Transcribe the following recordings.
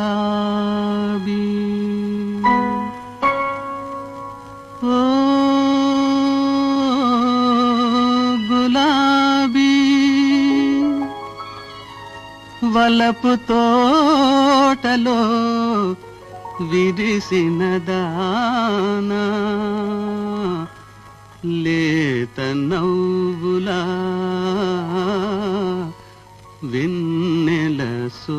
గులాబీ ఓ గులాబీ వలపు తోటలో విరిసిన దానా లేత నవ్వులా విన్నెల సో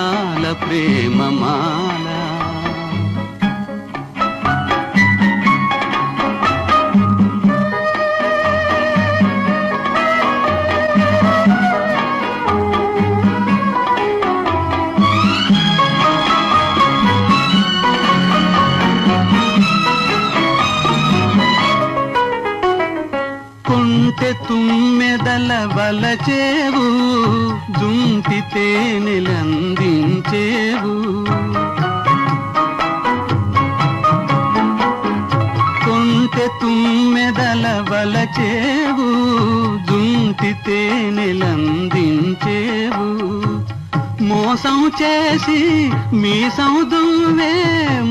ప్రేమమాల. కుంటె తుమ్మెదల వలచేవు జుంటి తేనెలందించేవు కొంటె తుమ్మెదల వలచేవు జుంటి తేనెలందించేవు మోసం చేసి మీసం దువ్వే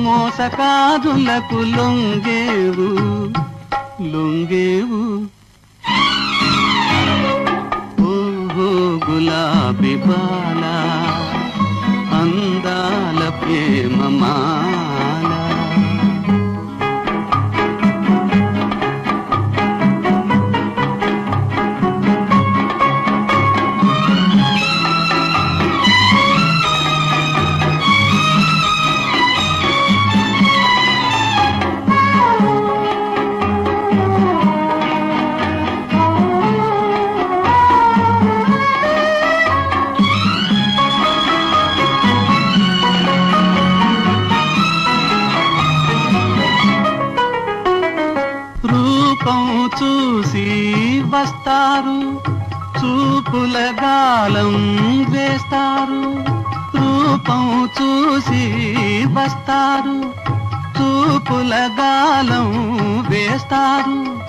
మోసకాదులకు లొంగేవు లొంగేవు. ఓహో గులాబీ బా ప్రేమమాల చూసి వస్తారు. చూపుల గాలం వేస్తారు. రూపం చూసి వస్తారు. చూపుల గాలం వేస్తారు.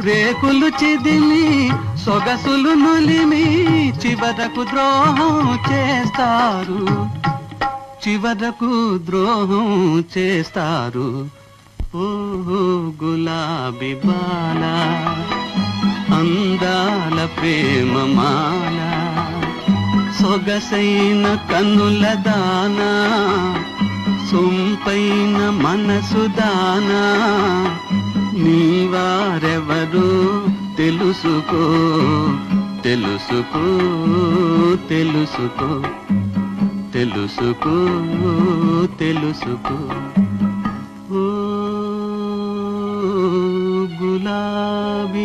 రేకులు చిదిమి సొగసులు నులిమి చివరకు ద్రోహం చేస్తారు. చివరకు ద్రోహం చేస్తారు. ఓహో గులాబీ బాల అందాల ప్రేమమాల సొగసైన కన్నుల దానా సొంపైన మనసు దానా. నీవారెవరు తెలుసుకో తెలుసుకో తెలుసుకో తెలుసుకో తెలుసుకో. గులాబీ